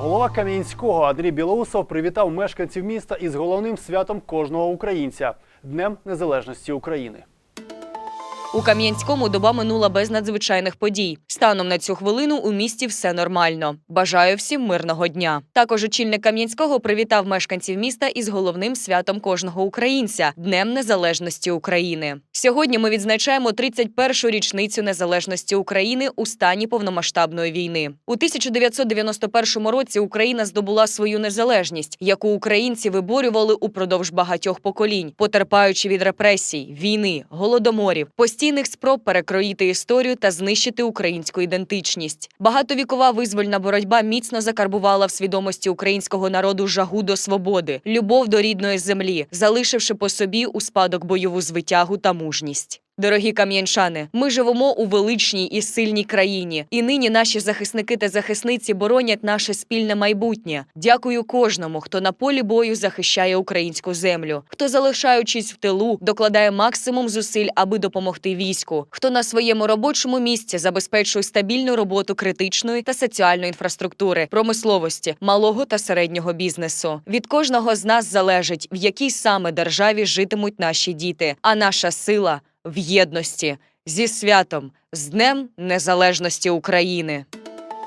Голова Кам'янського Андрій Білоусов привітав мешканців міста із головним святом кожного українця Днем Незалежності України. У Кам'янському доба минула без надзвичайних подій. Станом на цю хвилину у місті все нормально. Бажаю всім мирного дня. Також очільник Кам'янського привітав мешканців міста із головним святом кожного українця Днем Незалежності України. Сьогодні ми відзначаємо 31-шу річницю незалежності України у стані повномасштабної війни. У 1991 році Україна здобула свою незалежність, яку українці виборювали упродовж багатьох поколінь, потерпаючи від репресій, війни, голодоморів, постійних спроб перекроїти історію та знищити українську ідентичність. Багатовікова визвольна боротьба міцно закарбувала в свідомості українського народу жагу до свободи, любов до рідної землі, залишивши по собі у спадок бойову звитягу та мужність. Дорогі кам'янчани, ми живемо у величній і сильній країні, і нині наші захисники та захисниці боронять наше спільне майбутнє. Дякую кожному, хто на полі бою захищає українську землю, хто, залишаючись в тилу, докладає максимум зусиль, аби допомогти війську, хто на своєму робочому місці забезпечує стабільну роботу критичної та соціальної інфраструктури, промисловості, малого та середнього бізнесу. Від кожного з нас залежить, в якій саме державі житимуть наші діти, а наша сила в єдності зі святом з Днем Незалежності України.